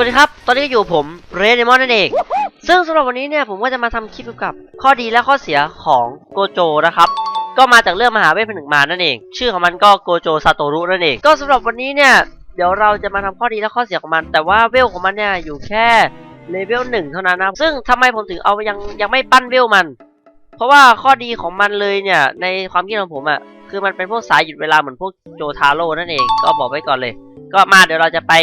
สวัสดีครับ ตอนนี้ก็อยู่ผมเรนเดมอนนั่นเอง ซึ่งสำหรับวันนี้เนี่ยผมก็จะมาทำคลิปเกี่ยวกับ ข้อดีและข้อเสียของโกโจนะครับ ก็มาจากเรื่องมหาเวทผนึกมารนั่นเอง ชื่อของมันก็โกโจซาโตรุนั่นเอง ก็สำหรับวันนี้เนี่ย เดี๋ยวเราจะมาทำข้อดีและข้อเสียของมัน แต่ว่าเวลของมันเนี่ยอยู่แค่เลเวลหนึ่งเท่านั้นนะ ซึ่งทำไมผมถึงเอายังยังไม่ปั้นเวลมัน เพราะว่าข้อดีของมันเลยเนี่ยในความคิดของผมอะ่ะคือมันเป็นพวกสายหยุดเวลาเหมือนพวกโจทาโร่นั่นเอง ก็บอกไว้ก่อนเลย ก็มาเดี๋ยวเราจะไป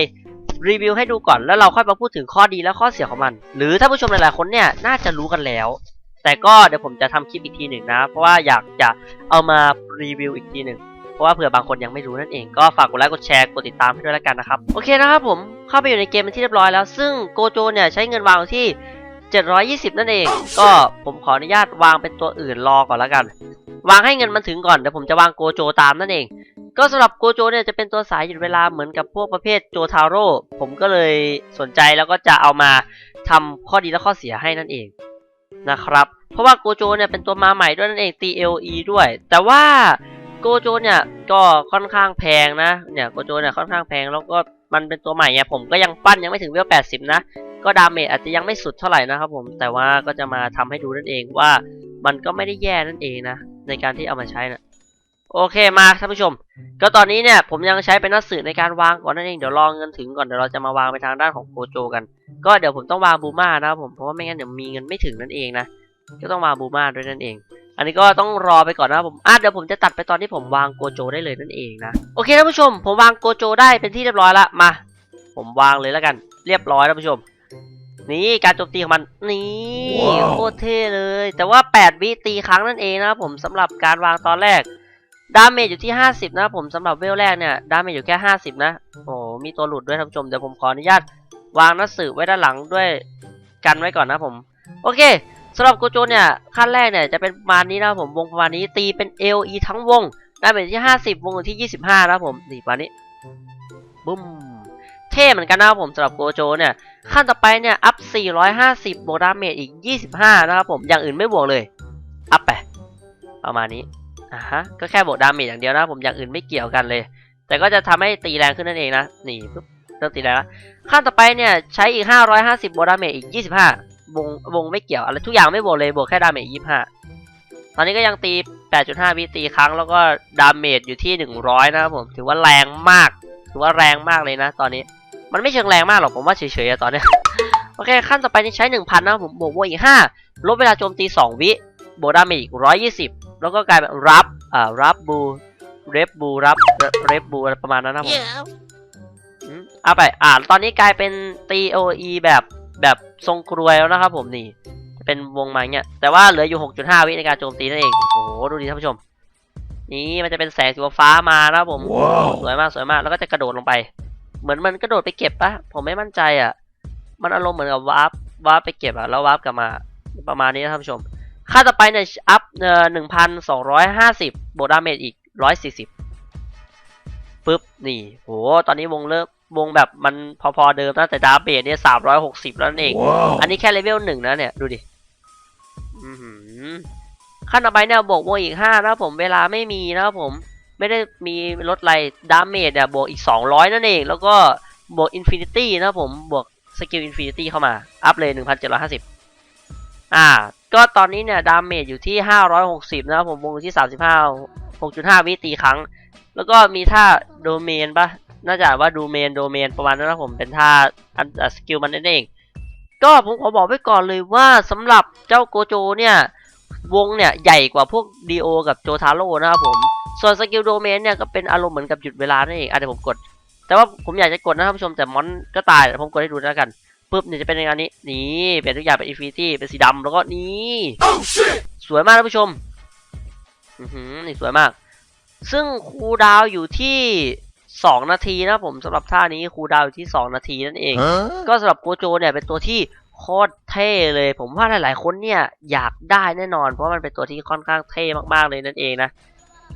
รีวิวให้ดูก่อนแล้วเราค่อยมาพูดถึงข้อดีและข้อเสียของมัน หรือถ้าผู้ชมหลายๆคนเนี่ยน่าจะรู้กันแล้ว แต่ก็เดี๋ยวผมจะทำคลิปอีกทีหนึ่งนะ เพราะว่าอยากจะเอามารีวิวอีกทีหนึ่งเพราะว่าเผื่อบางคนยังไม่รู้นั่นเองก็ฝากกดไลค์กดแชร์กดติดตามให้ด้วยแล้วกันนะครับโอเคนะครับผมเข้าไปอยู่ในเกมเป็นที่เรียบร้อยแล้ว ซึ่งโกโจเนี่ยใช้เงินวางอยู่ที่ 720 นั่นเอง ก็ผมขออนุญาตวางเป็นตัวอื่นรอก่อนแล้วกัน วางให้เงินมันถึงก่อนเดี๋ยวผมจะวางโกโจตามนั่นเอง ก็สำหรับโกโจเนี่ยจะเป็นตัวสายหยุดเวลาเหมือนกับพวกประเภทโจทาโร่ ผมก็เลยสนใจแล้วก็จะเอามาทำข้อดีและข้อเสียให้นั่นเองนะครับ เพราะว่าโกโจเนี่ยเป็นตัวมาใหม่ด้วยนั่นเอง TLE ด้วย แต่ว่าโกโจเนี่ยก็ค่อนข้างแพงนะ เนี่ยโกโจเนี่ยค่อนข้างแพงแล้วก็มันเป็นตัวใหม่เนี่ยผมก็ยังปั้นยังไม่ถึงเวล 80 นะ ก็ดาเมจอาจจะยังไม่สุดเท่าไหร่นะครับผม แต่ว่าก็จะมาทำให้ดูนั่นเองว่ามันก็ไม่ได้แย่นั่นเองนะ ในการที่เอามาใช้นะ โอเคมาท่านผู้ชม ก็ตอนนี้เนี่ยผมยังใช้เป็นนักสื่อในการวางก่อนนั่นเองเดี๋ยวรอเงินถึงก่อนเดี๋ยวเราจะมาวางไปทางด้านของโกโจกัน ก็เดี๋ยวผมต้องวางบูมานะครับผมเพราะว่าไม่งั้นเดี๋ยวมีเงินไม่ถึงนั่นเองนะก็ต้องวางบูมาด้วยนั่นเอง อันนี้ก็ต้องรอไปก่อนนะครับผมอะเดี๋ยวผมจะตัดไปตอนที่ผมวางโกโจได้เลยนั่นเองนะโอเคท่านผู้ชม ผมวางโกโจได้เป็นที่เรียบร้อยละมา ผมวางเลยแล้วกัน เรียบร้อยท่านผู้ชม นี่การโจมตีของมันนี่ว้าวโคตรเท่เลย แต่ว่า 8 วิตีครั้งนั่นเองนะครับผมสำหรับการวางตอนแรก ดาเมจอยู่ที่ 50 นะผมสำหรับเวลแรกเนี่ย ดาเมจอยู่แค่ 50 นะ โอ้มีตัวหลุดด้วยท่านผู้ชม เดี๋ยวผมขออนุญาตวางหนักสืบไว้ด้านหลังด้วยกันไว้ก่อนนะผม โอเคสำหรับโกโจเนี่ยขั้นแรกเนี่ยจะเป็นประมาณนี้นะผมวงประมาณนี้ตีเป็น LE ทั้งวงดาเมจอยู่ที่ 50 วงที่ 25 นะผมนี่ประมาณนี้บุ้มเท่เหมือนกันนะครับผมสำหรับโกโจเนี่ยขั้นต่อไปเนี่ยอัพ 450 บวกดาเมจอีก 25 นะครับผมอย่างอื่นไม่บวกเลย อัพไปประมาณนี้ อะฮะ ก็แค่บวกดาเมจอย่างเดียวนะ ผมอย่างอื่นไม่เกี่ยวกันเลย แต่ก็จะทำให้ตีแรงขึ้นนั่นเองนะ นี่ปุ๊บเริ่มตีแรงแล้วขั้นต่อไปเนี่ยใช้อีก 550บวกดาเมจอีก 25วงวงไม่เกี่ยวอะไรทุกอย่างไม่บวกเลยบวกแค่ดาเมจ25 ตอนนี้ก็ยังตี 8.5วิตีครั้งแล้วก็ดาเมจอยู่ที่ 100 นะครับผม ถือว่าแรงมาก ถือว่าแรงมากเลยนะ ตอนนี้ มันไม่เชิงแรงมากหรอกผมว่าเฉยๆอะตอนนี้ โอเคขั้นต่อไปนี่ใช้ 1,000 นะผมบวกบวกอีก 5ลดเวลาโจมตี 2 วิบวกดาเมจอีก 120 แล้วก็กลายเป็นรับอ่ารับบูเรฟบูรับเรฟบูอะไรประมาณนั้นนะครับผมอืมเอาไปอ่าตอนนี้กลายเป็นตี OE แบบแบบทรงกรวยแล้วนะครับผมนี่จะเป็นวงมาอย่างเงี้ยแต่ว่าเหลืออยู่ 6.5 วิในการโจมตีนั่นเอง โอ้โห ดูดิท่านผู้ชม นี่มันจะเป็นแสงสีฟ้ามานะครับผมว้าวสวยมากสวยมาก แล้วก็จะกระโดดลงไป เหมือนมันกระโดดไปเก็บปะผมไม่มั่นใจอะ มันอารมณ์เหมือนกับวาร์ปวาร์ปไปเก็บอะ แล้ววาร์ปกลับมา ประมาณนี้นะท่านผู้ชม ค่าต่อไปเนี่ยอัพเอ่อหนึ่งพันสองร้อยห้าสิบบวกดาเมจอีกร้อยสี่สิบปึ๊บ นี่โหตอนนี้วงเริ่มวงแบบมันพอๆเดิมนะแต่ดาเมจเนี่ยสามร้อยหกสิบแล้วนั่นเอง Wow. อันนี้แค่เลเวลหนึ่งนะเนี่ย ดูดิอื้อหือขั้นต่อไปเนี่ยบวกบวกอีกห้านะครับผมเวลาไม่มีนะครับผม ไม่ได้มีลดอะไรดาเมจเนี่ยบวกอีก200นั่นเอง แล้วก็บวกอินฟินิตี้นะครับผมบวกสกิลอินฟินิตี้เข้ามา อัพเลย1750อ่า ก็ตอนนี้เนี่ยดาเมจอยู่ที่ 560 นะครับผมวงที่ 35 6.5 วิตีครั้ง แล้วก็มีท่าโดเมนปะน่าจะว่าดูเมนโดเมนประมาณนั้นนะผมเป็นท่าอันสกิลมันนั่นเอง ก็ผมขอบอกไว้ก่อนเลยว่าสำหรับเจ้าโกโจเนี่ยวงเนี่ยใหญ่กว่าพวกดีโอกับโจทาโร่นะครับผม ส่วนสกิลโดเมนเนี่ยก็เป็นอารมณ์เหมือนกับหยุดเวลานั่นเองอะเดี๋ยวผมกด แต่ว่าผมอยากจะกดนะท่านผู้ชมแต่มอนก็ตายเดี๋ยวผมกดให้ดูแล้วกัน ปุ๊บเนี่ยจะเป็นอย่างนี้ นี่เป็นทุกอย่างเป็นอินฟินิตี้เป็นสีดำแล้วก็นี่ Oh shit. สวยมากท่านผู้ชมอือหือนี่สวยมาก ซึ่งคูลดาวน์อยู่ที่สองนาทีนะครับผมสำหรับท่านี้คูลดาวน์อยู่ที่สองนาทีนั่นเอง Huh? ก็สำหรับโกโจเนี่ยเป็นตัวที่โคตรเท่เลย ผมว่าหลาย ๆ คนเนี่ยอยากได้แน่นอน เพราะมันเป็นตัวที่ค่อนข้างเท่มากๆเลยนั่นเองนะ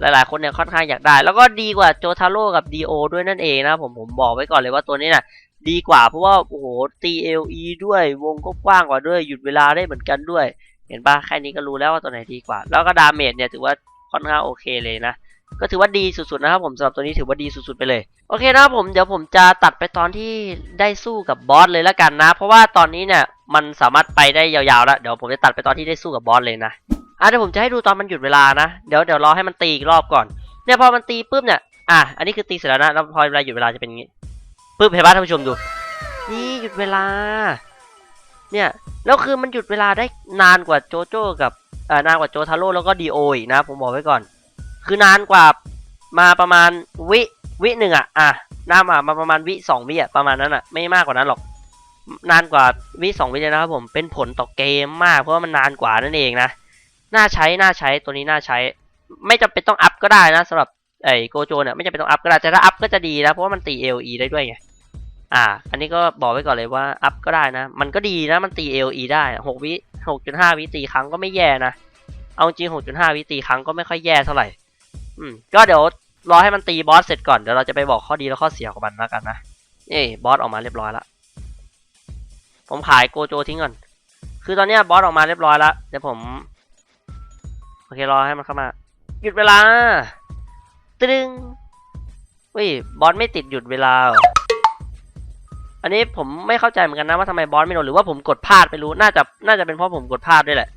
หลายๆคนเนี่ยค่อนข้างอยากได้ แล้วก็ดีกว่าโจทาโร่กับดีโอด้วยนั่นเองนะผมผมบอกไว้ก่อนเลยว่าตัวนี้น่ะ ดีกว่าเพราะว่าโอ้โหตี LE ด้วยวงก็กว้างกว่าด้วยหยุดเวลาได้เหมือนกันด้วย เห็นปะแค่นี้ก็รู้แล้วว่าตัวไหนดีกว่า แล้วก็ดาเมจเนี่ยถือว่าค่อนข้างโอเคเลยนะก็ถือว่าดีสุดๆนะครับผมสำหรับตัวนี้ถือว่าดีสุดๆไปเลย โอเคนะครับผมเดี๋ยวผมจะตัดไปตอนที่ได้สู้กับบอสเลยแล้วกันนะ เพราะว่าตอนนี้เนี่ยมันสามารถไปได้ยาวๆแล้วเดี๋ยวผมจะตัดไปตอนที่ได้สู้กับบอสเลยนะอะเดี๋ยวผมจะให้ดูตอนมันหยุดเวลานะเดี๋ยวเดี๋ยวรอให้มันตีอีกรอบก่อนเนี่ยพอมันตีปุ๊บเนี่ยอะอันนี้คือตีเสร็จแล้วนะแล้วพอเวลาหยุดเวลาจะเป็นอย่างงี้ ปุ๊บเห็นป่ะท่านผู้ชมดู นี่หยุดเวลา เนี่ย แล้วคือมันหยุดเวลาได้นานกว่าโจโจ้กับเอ่อนานกว่าโจทาโร่แล้วก็ดีโออีกนะ ผมบอกไว้ก่อน คือนานกว่ามาประมาณวิวิหนึ่งอะ อะหน้ามามาประมาณวิสองวิอะประมาณนั้นอะ ไม่มากกว่านั้นหรอก นานกว่าวิสองวิเลยนะครับผมเป็นผลต่อเกมมาก เพราะว่ามันนานกว่านั่นเองนะน่าใช้น่าใช้ตัวนี้น่าใช้ ไม่จำเป็นต้องอัพก็ได้นะสำหรับไอ้โกโจเนี่ยไม่จำเป็นต้องอัพก็ได้แต่ถ้าอัพก็จะดีนะเพราะว่ามันตี LE ได้ด้วยไง อ่า อันนี้ก็บอกไว้ก่อนเลยว่าอัพก็ได้นะ มันก็ดีนะ มันตี LE ได้หกวิหกจุดห้าวิตีครั้งก็ไม่แย่นะ เอาจริงหกจุดห้าวิตีครั้งก็ไม่ค่อยแย่เท่าไหร่ อืม ก็เดี๋ยวรอให้มันตีบอสเสร็จก่อน เดี๋ยวเราจะไปบอกข้อดีและข้อเสียของมันแล้วกันนะนี่บอสออกมาเรียบร้อยแล้วผมขายโกโจทิ้งก่อน คือตอนนี้บอสออกมาเรียบร้อยแล้วเดี๋ยวผม โอเครอให้มันเข้ามา หยุดเวลา ตึ้งเฮ้ย บอสไม่ติดหยุดเวลา อันนี้ผมไม่เข้าใจเหมือนกันนะว่าทำไมบอสไม่โดนหรือว่าผมกดพลาดไม่รู้น่าจะน่าจะเป็นเพราะผมกดพลาดด้วยแหละ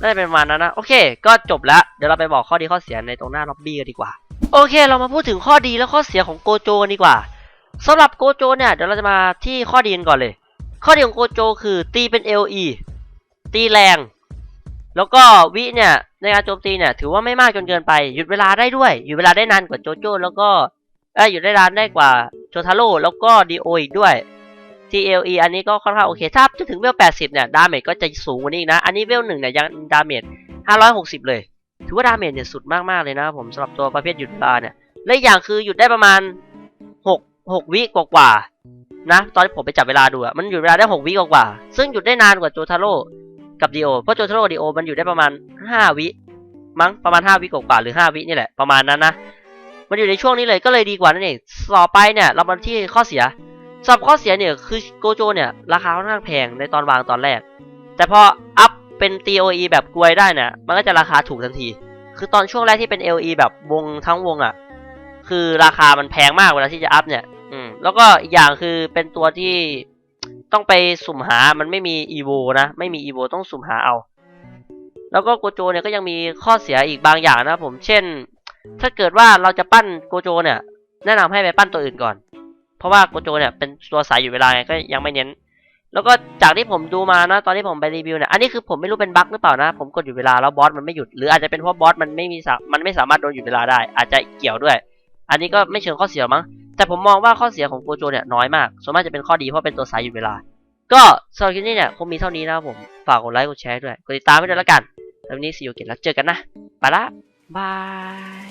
น่าจะเป็นประมาณนั้นนะโอเค ก็จบแล้วเดี๋ยวเราไปบอกข้อดีข้อเสียในตรงหน้าล็อบบี้กันดีกว่า โอเค เรามาพูดถึงข้อดีและข้อเสียของโกโจกันดีกว่าสำหรับโกโจเนี่ยเดี๋ยวเราจะมาที่ข้อดีกันก่อนเลย ข้อดีของโกโจคือตีเป็น LE ตีแรง แล้วก็วิเนี่ยในการโจมตีเนี่ยถือว่าไม่มากจนเกินไปหยุดเวลาได้ด้วยหยุดเวลาได้นานกว่าโจโจ แล้วก็เอ้ยหยุดได้นานได้กว่าโจทาโร่แล้วก็ดีโออีกด้วย TLE อันนี้ก็ค่อนข้างโอเค ถ้าจะถึงเวล 80 เนี่ย ดาเมจก็จะสูงกว่านี้อีกนะ อันนี้เวลหนึ่งเนี่ยยังดาเมจ 560 เลย ถือว่าดาเมจเนี่ยสุดมากๆเลยนะครับผมสำหรับตัวประเภทหยุดเวลาเนี่ย และอีกอย่างคือหยุดได้ประมาณ 6 6 วิกว่าๆนะ ตอนที่ผมไปจับเวลาดูอะมันหยุดเวลาได้ 6 วิกว่าๆซึ่งหยุดได้นานกว่าโจทาโร่กับดีโอ เพราะโจทาโร่กับดีโอมันหยุดได้ประมาณ 5 วิมั้งประมาณ 5 วิกว่าๆหรือ 5 วินี่แหละประมาณนั้นนะ มันอยู่ในช่วงนี้เลยก็เลยดีกว่านั่นเองต่อไปเนี่ยเรามาที่ข้อเสีย สำหรับข้อเสียเนี่ยคือโกโจเนี่ยราคาค่อนข้างแพงในตอนวางตอนแรก แต่พออัพเป็น TOE แบบกลวยได้เนี่ยมันก็จะราคาถูกทันที คือตอนช่วงแรกที่เป็น LE แบบวงทั้งวงอะ่ะ คือราคามันแพงมากเวลาที่จะอัพเนี่ย อืม แล้วก็อีกอย่างคือเป็นตัวที่ต้องไปสุ่มหา มันไม่มี EVO นะ ไม่มี EVO ต้องสุ่มหาเอา แล้วก็โกโจเนี่ยก็ยังมีข้อเสียอีกบางอย่างนะผม เช่น ถ้าเกิดว่าเราจะปั้นโกโจเนี่ย แนะนำให้ไปปั้นตัวอื่นก่อน ราะว่าโกโจเนี่ยเป็นตัวสายอยู่เวลาไงก็ยังไม่เน้น แล้วก็จากที่ผมดูมานะตอนที่ผมไปรีวิวเนี่ยอันนี้คือผมไม่รู้เป็นบั๊กหรือเปล่านะ ผมกดอยู่เวลาแล้วบอสมันไม่หยุดหรืออาจจะเป็นเพราะบอสมันไม่มีมันไม่สามารถโดนหยุดเวลาได้ อาจจะเกี่ยวด้วย อันนี้ก็ไม่เชิงข้อเสียมั้งแต่ผมมองว่าข้อเสียของโกโจเนี่ยน้อยมากส่วนมากจะเป็นข้อดีเพราะเป็นตัวสายอยู่เวลา ก็สำหรับคลิปนี้เนี่ยคงมีเท่านี้นะครับผมฝากกดไลค์กดแชร์ด้วยกดติดตามให้ด้วยและกันแล้ววันนี้ซีโอเกตแล้วเจอกันนะไปละบาย